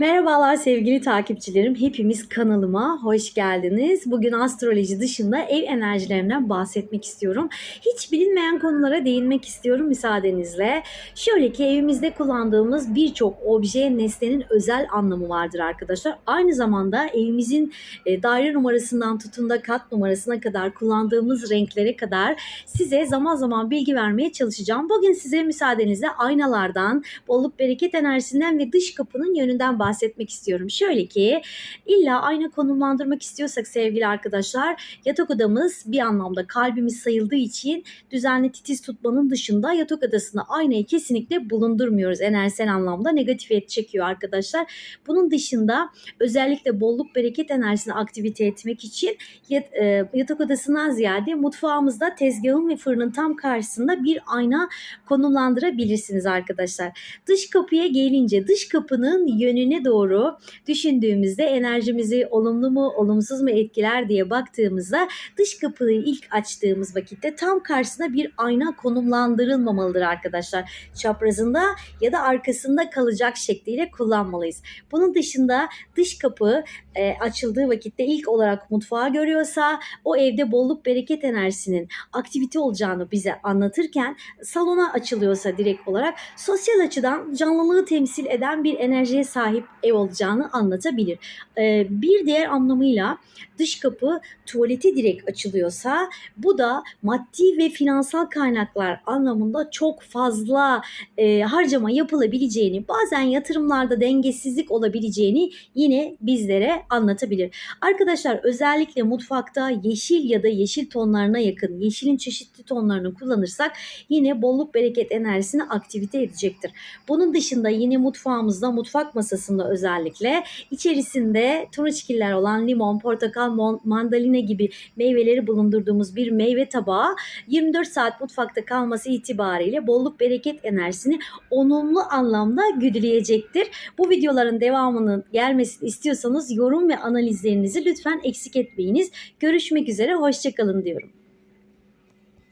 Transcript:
Merhabalar sevgili takipçilerim. Hepimiz kanalıma hoş geldiniz. Bugün astroloji dışında ev enerjilerinden bahsetmek istiyorum. Hiç bilinmeyen konulara değinmek istiyorum müsaadenizle. Şöyle ki evimizde kullandığımız birçok obje, nesnenin özel anlamı vardır arkadaşlar. Aynı zamanda evimizin e, daire numarasından tutun da kat numarasına kadar kullandığımız renklere kadar size zaman zaman bilgi vermeye çalışacağım. Bugün size müsaadenizle aynalardan, bolluk bereket enerjisinden ve dış kapının yönünden bahsetmek istiyorum. Şöyle ki illa ayna konumlandırmak istiyorsak sevgili arkadaşlar yatak odamız bir anlamda kalbimiz sayıldığı için düzenli titiz tutmanın dışında yatak odasında aynayı kesinlikle bulundurmuyoruz. Enerjisel anlamda negatif et çekiyor arkadaşlar. Bunun dışında özellikle bolluk bereket enerjisini aktivite etmek için yat- e, yatak odasından ziyade mutfağımızda tezgahın ve fırının tam karşısında bir ayna konumlandırabilirsiniz arkadaşlar. Dış kapıya gelince dış kapının yönüne doğru düşündüğümüzde enerjimizi olumlu mu olumsuz mu etkiler diye baktığımızda dış kapıyı ilk açtığımız vakitte tam karşısına bir ayna konumlandırılmamalıdır arkadaşlar. Çaprazında ya da arkasında kalacak şekliyle kullanmalıyız. Bunun dışında dış kapı e, açıldığı vakitte ilk olarak mutfağı görüyorsa o evde bolluk bereket enerjisinin aktivite olacağını bize anlatırken salona açılıyorsa direkt olarak sosyal açıdan canlılığı temsil eden bir enerjiye sahip ev olacağını anlatabilir. Ee, bir diğer anlamıyla dış kapı tuvaleti direkt açılıyorsa bu da maddi ve finansal kaynaklar anlamında çok fazla e, harcama yapılabileceğini bazen yatırımlarda dengesizlik olabileceğini yine bizlere anlatabilir. Arkadaşlar özellikle mutfakta yeşil ya da yeşil tonlarına yakın yeşilin çeşitli tonlarını kullanırsak yine bolluk bereket enerjisini aktivite edecektir. Bunun dışında yine mutfağımızda mutfak masasında özellikle içerisinde turunçgiller olan limon, portakal, mandalina gibi meyveleri bulundurduğumuz bir meyve tabağı 24 saat mutfakta kalması itibariyle bolluk bereket enerjisini olumlu anlamda güdüleyecektir. Bu videoların devamının gelmesini istiyorsanız yorum ve analizlerinizi lütfen eksik etmeyiniz. Görüşmek üzere, hoşçakalın diyorum.